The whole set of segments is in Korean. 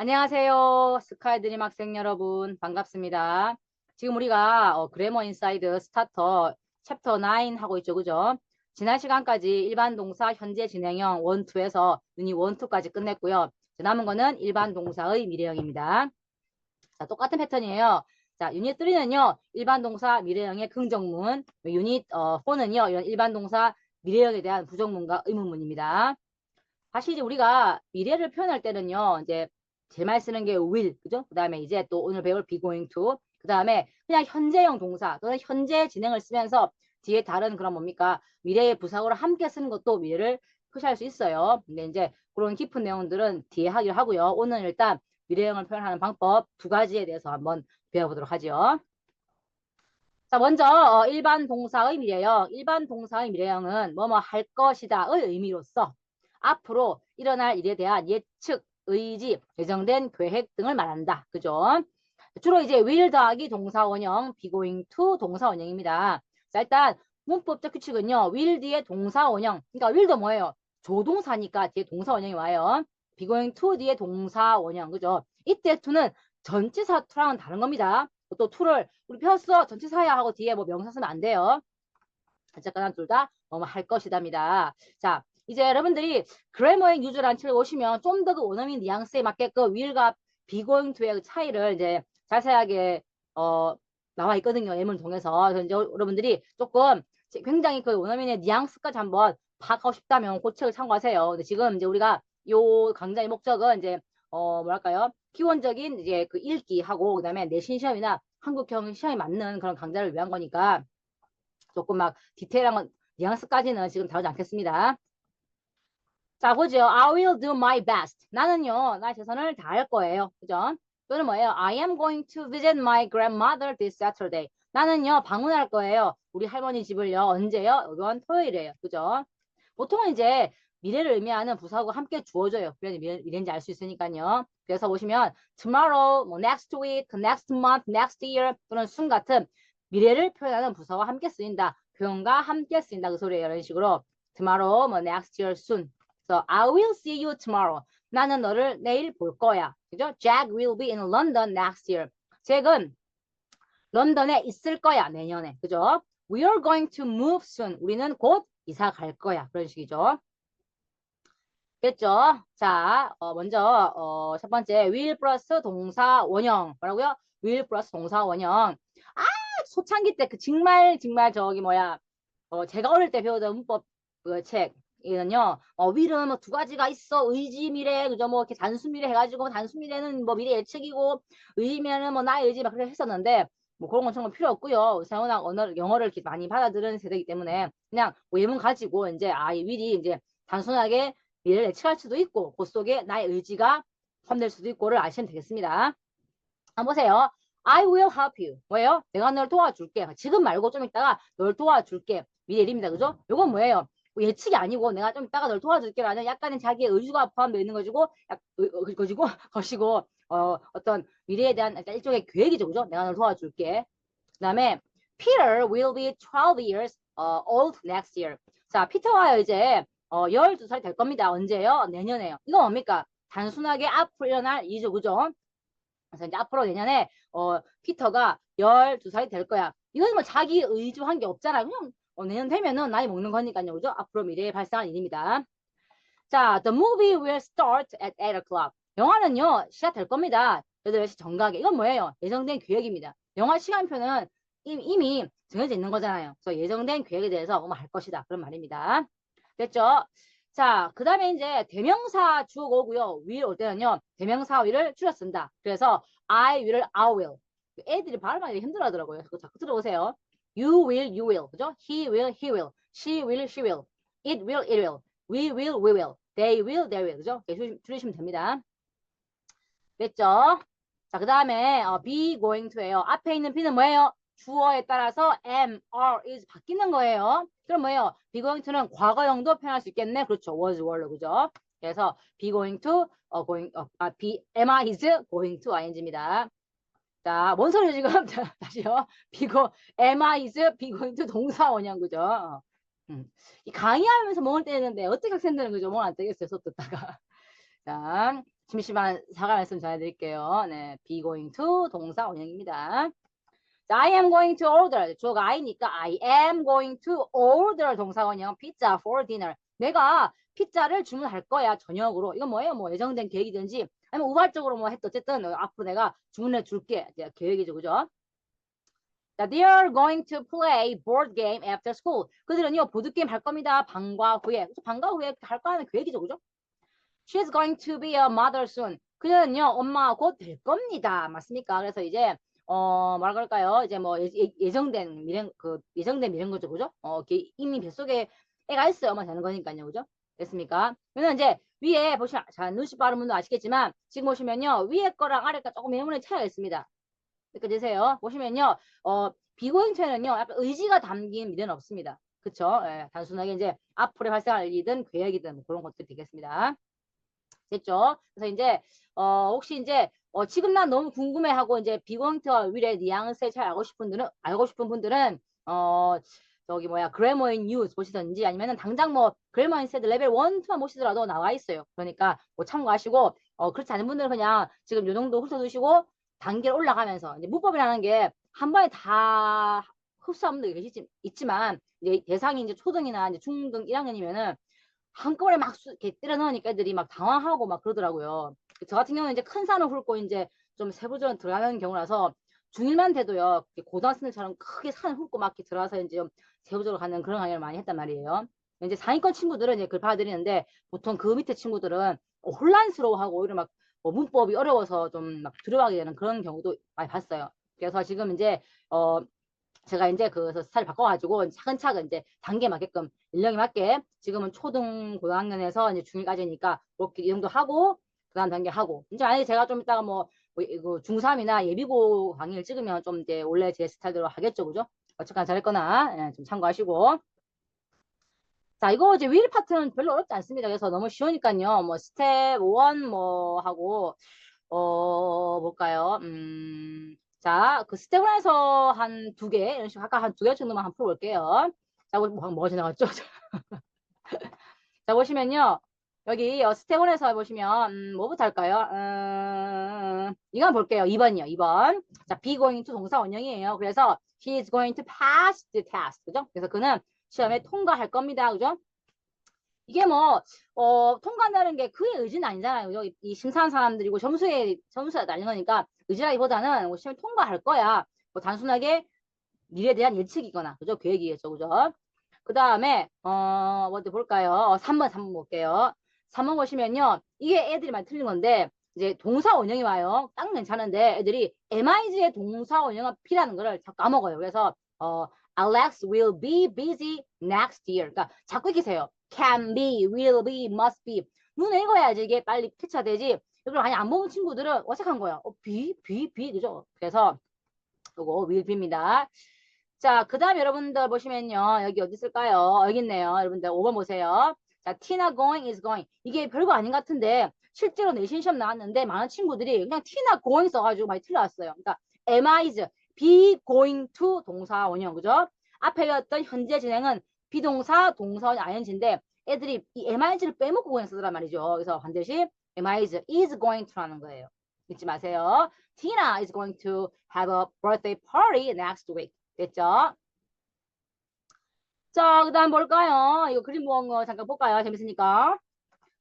안녕하세요. 스카이드림 학생 여러분. 반갑습니다. 지금 우리가 어, 그래머 인사이드 스타터 챕터 9 하고 있죠. 그죠? 지난 시간까지 일반 동사 현재 진행형 1, 2에서 유닛 1, 2까지 끝냈고요. 이제 남은 거는 일반 동사의 미래형입니다. 자, 똑같은 패턴이에요. 자, 유닛 3는요. 일반 동사 미래형의 긍정문, 유닛 어, 4는요. 이런 일반 동사 미래형에 대한 부정문과 의문문입니다. 이제 우리가 미래를 표현할 때는요. 이제 많이 쓰는 게 will, 그죠? 그 다음에 이제 또 오늘 배울 be going to, 그 다음에 그냥 현재형 동사 또는 현재 진행을 쓰면서 뒤에 다른 그런 뭡니까? 미래의 부사구를 함께 쓰는 것도 미래를 표시할 수 있어요. 근데 이제 그런 깊은 내용들은 뒤에 하기로 하고요. 오늘 일단 미래형을 표현하는 방법 두 가지에 대해서 한번 배워보도록 하죠. 자, 먼저 어, 일반 동사의 미래형. 일반 동사의 미래형은 뭐뭐 할 것이다의 의미로서 앞으로 일어날 일에 대한 예측, 의지, 예정된 계획 등을 말한다. 그죠? 주로 이제 will 더하기 동사 원형, be going to 동사 원형입니다. 자, 일단 문법적 규칙은요. will 뒤에 동사 원형. 그러니까 will도 뭐예요? 조동사니까 뒤에 동사 원형이 와요. be going to 뒤에 동사 원형. 그죠? 이때 to는 전치사 to랑은 다른 겁니다. 또 to를 우리 폈어 전치사야 하고 뒤에 뭐 명사 쓰면 안 돼요. 어쨌거나 둘 다뭐할 것이답니다. 자, 이제 여러분들이 그래머의 유저란 책을 보시면 좀 더 그 원어민 뉘앙스에 맞게 그 will과 be going to의 차이를 이제 자세하게 어 나와 있거든요. 예문을 통해서. 그래서 이제 여러분들이 조금 굉장히 그 원어민의 뉘앙스까지 한번 파악하고 싶다면 그 책을 참고하세요. 근데 지금 이제 우리가 요 강좌의 목적은 이제 어 뭐랄까요? 기본적인 이제 그 읽기하고 그다음에 내신 시험이나 한국형 시험에 맞는 그런 강좌를 위한 거니까 조금 막 디테일한 건 뉘앙스까지는 지금 다루지 않겠습니다. 자, 보죠. I will do my best. 나는요, 나의 최선을 다할 거예요. 그죠? 또는 뭐예요? I am going to visit my grandmother this Saturday. 나는요, 방문할 거예요. 우리 할머니 집을요. 언제요? 이번 토요일이에요. 그죠? 보통은 이제 미래를 의미하는 부사하고 함께 주어져요. 그래야 미래, 미래인지 알 수 있으니까요. 그래서 보시면 tomorrow, 뭐 next week, next month, next year 또는 soon 같은 미래를 표현하는 부사와 함께 쓰인다. 표현과 함께 쓰인다. 그 소리예요. 이런 식으로 tomorrow, 뭐 next year, soon. 그래서 I will see you tomorrow. 나는 너를 내일 볼 거야. 그죠? Jack will be in London next year. 잭은 런던에 있을 거야. 내년에. 그죠? We are going to move soon. 우리는 곧 이사 갈 거야. 그런 식이죠. 됐죠? 자, 어, 먼저 어, 첫 번째 will 플러스 동사 원형 뭐라고요? will 플러스 동사 원형. 아, 소창기 때 그 정말 정말 저기 뭐야? 어, 제가 어릴 때 배우던 문법 그 책. 이는요, 어, will은 뭐두 가지가 있어. 의지 미래, 그죠? 뭐 이렇게 단순 미래 해가지고 단순 미래는 뭐 미래 예측이고 의지 미래는 뭐 나의 의지 막 그렇게 했었는데 뭐 그런 건 정말 필요 없고요. 사용한 언어 영어를 이렇게 많이 받아들이는 세대이기 때문에 그냥 뭐 예문 가지고 이제 아, 이 will이 이제 단순하게 미래를 예측할 수도 있고 그 속에 나의 의지가 포함될 수도 있고를 아시면 되겠습니다. 한번 보세요. I will help you. 뭐예요? 내가 널 도와줄게. 지금 말고 좀 이따가 널 도와줄게. 미래입니다. 그죠? 이건 뭐예요? 뭐 예측이 아니고 내가 좀 이따가 널 도와줄게라는 약간의 자기의 의지가 포함되어 있는 것이고 약, 의, 것이고 것이고 어, 어떤 미래에 대한 일종의 계획이죠. 그죠? 내가 널 도와줄게. 그 다음에 Peter will be 12 years uh, old next year. 자, 피터가 이제 어, 12살이 될 겁니다. 언제요? 내년에요. 이거 뭡니까? 단순하게 앞으로 일어날 일이죠. 그죠? 그래서 이제 앞으로 내년에 어, 피터가 12살이 될 거야. 이건 뭐 자기 의지한 게 없잖아요. 그냥 어, 내년 되면은 나이 먹는 거니까요. 그죠? 앞으로 미래에 발생할 일입니다. 자, the movie will start at 8 o'clock. 영화는요, 시작될 겁니다. 8시 정각에. 이건 뭐예요? 예정된 계획입니다. 영화 시간표는 이미 정해져 있는 거잖아요. 그래서 예정된 계획에 대해서 뭐할 것이다. 그런 말입니다. 됐죠? 자, 그 다음에 이제 대명사 주어가 오고요. will 올 때는요. 대명사 will을 줄여 쓴다. 그래서 I will을 I will. 애들이 발음하기 힘들어 하더라고요. 자꾸 들어보세요. You will, you will. 그죠? He will, he will. She will, she will. It will, it will. We will, we will. They will, they will. 그죠? 이렇게 줄이시면 됩니다. 됐죠? 자, 그 다음에 어, be going to예요. 앞에 있는 be는 뭐예요? 주어에 따라서 am, are, is 바뀌는 거예요. 그럼 뭐예요? be going to는 과거형도 표현할 수 있겠네. 그렇죠. was, were로 그죠? 그래서 be going to, 어, going, 어, 아, be, am, I, is going to ing입니다. 자, 뭔 소리예요 지금? 다시요. 비고, am, I, is, going to 동사 원형 그죠? 음. 이 강의하면서 멍을 때리는데 어떻게 학생들은 그죠? 멍안 때겠어요. 수업 듣다가. 자, 심심한 사과 말씀 전해드릴게요. 네, going to 동사 원형입니다. 자, I am going to order. 주어가 I니까 I am going to order 동사 원형 pizza for dinner. 내가 피자를 주문할 거야 저녁으로. 이건 뭐예요? 뭐 예정된 계획이든지 아니면 우발적으로 뭐 했든 어쨌든 앞으로 내가 주문해 줄게. 계획이죠, 그죠? 자, they are going to play board game after school. 그들은요 보드 게임 할 겁니다. 방과 후에. 방과 후에 할 거라는 계획이죠, 그죠? She's going to be a mother soon. 그녀는요 엄마 곧 될 겁니다. 맞습니까? 그래서 이제 어, 뭐라 그럴까요? 이제 뭐 예, 예- 예정된 미래 그 예정된 미래인 거죠, 그죠? 어, 이미 뱃속에 애가 있어요, 엄마 되는 거니까요, 그죠? 됐습니까? 그러면 이제 위에 보시면 자 눈치 빠른 분도 아시겠지만 지금 보시면요 위에 거랑 아래 거 조금 예문의 차이가 있습니다. 느껴지세요? 보시면요 어 비고잉체는요 약간 의지가 담긴 미래는 없습니다. 그쵸? 예, 단순하게 이제 앞으로 발생할 일이든 계획이든 뭐 그런 것들이 되겠습니다. 됐죠? 그래서 이제 어 혹시 이제 어 지금 난 너무 궁금해하고 이제 비고잉트와 윌의 뉘앙스에 잘 알고 싶은 분들은 알고 싶은 분들은 어 저기 뭐야 그래머인 뉴스 보시든지 아니면은 당장 뭐 그래머인 세드 레벨 1, 2만 보시더라도 나와 있어요. 그러니까 뭐 참고하시고 어 그렇지 않은 분들은 그냥 지금 요 정도 훑어두시고 단계를 올라가면서 이제 문법이라는 게 한 번에 다 흡수하는 분도 계시지 있지만 이제 대상이 이제 초등이나 이제 중등 1학년이면은 한꺼번에 막 수, 이렇게 때려 넣으니까 애들이 막 당황하고 막 그러더라고요. 저 같은 경우는 이제 큰 산을 훑고 이제 좀 세부적으로 들어가는 경우라서 중1만 돼도요, 고등학생들처럼 크게 산을 훑고 막 이렇게 들어가서 이제 좀 세부적으로 가는 그런 강의를 많이 했단 말이에요. 이제 상위권 친구들은 이제 그걸 받아들이는데 보통 그 밑에 친구들은 어, 혼란스러워하고 오히려 막 뭐 문법이 어려워서 좀막 들어가게 되는 그런 경우도 많이 봤어요. 그래서 지금 이제 어 제가 이제 그 스타일 바꿔가지고 차근차근 이제 단계 맞게끔 연령에 맞게 지금은 초등 고학년에서 이제 중1까지니까 그렇게 이 정도 하고 그다음 단계 하고 이제 만약에 제가 좀 이따가 뭐, 뭐 이거 중3이나 예비고 강의를 찍으면 좀 이제 원래 제 스타일대로 하겠죠, 그죠? 어쨌거나 잘했거나 예, 좀 참고하시고 자 이거 이제 윌 파트는 별로 어렵지 않습니다. 그래서 너무 쉬우니까요. 뭐 스텝 1뭐 하고 어 뭘까요? 음. 자, 그 스텝 1에서 한 두 개, 이런 식으로 아까 한 두 개 정도만 한번 풀어볼게요. 자, 뭐, 뭐가 지나갔죠? 자, 보시면요. 여기 어, 스텝 1에서 보시면, 음, 뭐부터 할까요? 음, 한번 볼게요. 2번이요, 2번. 자, be going to 동사 원형이에요. 그래서 he is going to pass the test. 그죠? 그래서 그는 시험에 통과할 겁니다. 그죠? 이게 뭐, 어, 통과한다는 게 그의 의지는 아니잖아요. 이- 이 심사한 사람들이고 점수에, 점수가 날린 거니까 의지라기보다는 뭐 시험에 통과할 거야. 뭐 단순하게 미래에 대한 예측이거나, 그죠? 계획이겠죠. 그죠? 그 다음에, 어, 어디 볼까요? 어, 3번, 3번 볼게요. 3번 보시면요. 이게 애들이 많이 틀린 건데, 이제 동사 원형이 와요. 딱 괜찮은데 애들이 MIG의 동사 원형은 P라는 거를 자꾸 까먹어요. 그래서, 어, Alex will be busy next year. 그러니까 자꾸 익히세요. Can be, will be, must be. 눈에 읽어야지 이게 빨리 캐치되지. 이걸 많이 안 보는 친구들은 어색한 거야. 어, be, be, be. 그죠? 그래서 요거 will be입니다. 자, 그 다음 여러분들 보시면요. 여기 어디 있을까요? 여기 있네요. 여러분들 5번 보세요. 자, Tina going is going. 이게 별거 아닌 것 같은데 실제로 내신 시험 나왔는데 많은 친구들이 그냥 Tina going 써가지고 많이 틀려왔어요. 그러니까 am is be going to 동사 원형 그죠? 앞에 배웠던 현재 진행은 비동사 동사 원형 ing인데 애들이 이 am is를 빼먹고 그냥 쓰더란 말이죠. 그래서 반드시 am is going to라는 거예요. 잊지 마세요. Tina is going to have a birthday party next week. 됐죠? 자, 그 다음 뭘까요? 이거 그림 모은 거 잠깐 볼까요? 재밌으니까.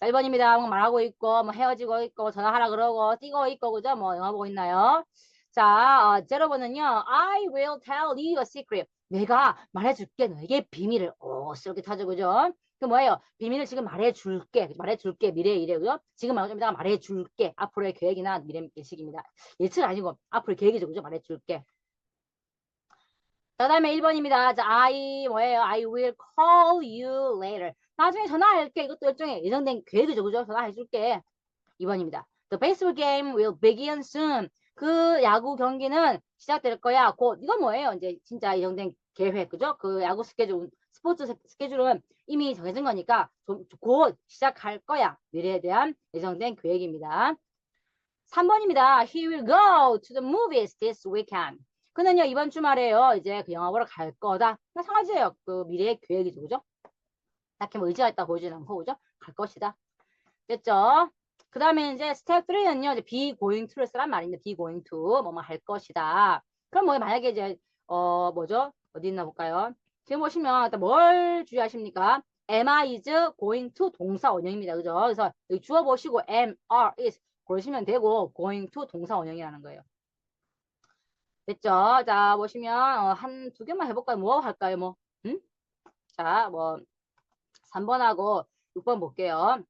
자, 1번입니다. 뭐 말하고 있고, 뭐 헤어지고 있고, 전화하라 그러고, 뛰고 있고, 그죠? 뭐 영화 보고 있나요? 자, 어, 제로번은요. I will tell you a secret. 내가 말해줄게. 너에게 비밀을. 오, 이렇게 타죠, 그죠? 그 뭐예요? 비밀을 지금 말해줄게. 말해줄게. 미래의 그죠? 지금 이따가 말해줄게. 앞으로의 계획이나 미래 예측입니다. 예측 아니고 앞으로의 계획이죠, 그죠? 말해줄게. 자, 다음에 1번입니다. 자, I 뭐예요? I will call you later. 나중에 전화할게. 이것도 일종의 예정된 계획이죠. 그죠? 전화해줄게. 2번입니다. The baseball game will begin soon. 그 야구 경기는 시작될 거야. 곧. 이건 뭐예요? 이제 진짜 예정된 계획. 그죠? 그 야구 스케줄, 스포츠 스- 스케줄은 이미 정해진 거니까 좀- 곧 시작할 거야. 미래에 대한 예정된 계획입니다. 3번입니다. He will go to the movies this weekend. 그는요 이번 주말에요 이제 그 영화 보러 갈 거다. 마찬가지예요. 그 미래의 계획이죠, 그죠? 딱히 뭐 의지가 있다 보이진 않고 그죠? 갈 것이다. 됐죠? 그 다음에 이제 스텝 3는요, 이제 be going to를 쓰란 말인데, be going to, 뭐뭐 할 것이다. 그럼 뭐 만약에 이제, 어, 뭐죠? 어디 있나 볼까요? 지금 보시면 일단 뭘 주의하십니까? am, is, going to 동사 원형입니다. 그죠? 그래서 여기 주어 보시고 am, are, is 고르시면 되고, going to 동사 원형이라는 거예요. 됐죠? 자, 보시면, 어, 한 두 개만 해볼까요? 뭐 할까요? 뭐, 음? 자, 뭐, 3번하고 6번 볼게요.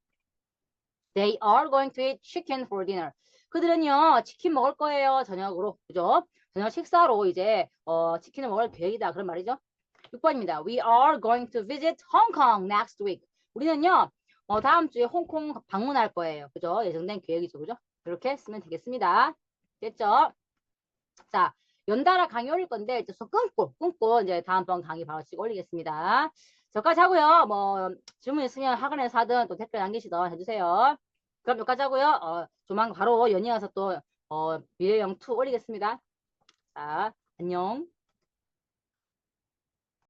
They are going to eat chicken for dinner. 그들은요, 치킨 먹을 거예요. 저녁으로. 그죠? 저녁 식사로 이제, 어, 치킨을 먹을 계획이다. 그런 말이죠. 6번입니다. We are going to visit Hong Kong next week. 우리는요, 어, 다음 주에 홍콩 방문할 거예요. 그죠? 예정된 계획이죠. 그죠? 이렇게 쓰면 되겠습니다. 됐죠? 자, 연달아 강의 올릴 건데, 이제 좀 끊고, 끊고, 이제 다음번 강의 바로 찍어 올리겠습니다. 저까지 하고요. 뭐, 질문 있으면 학원에서 하든 또 댓글 남기시던 해주세요. 그럼 여기까지 하고요. 어, 조만간 바로 연이어서 또, 어, 미래형 2 올리겠습니다. 자, 안녕.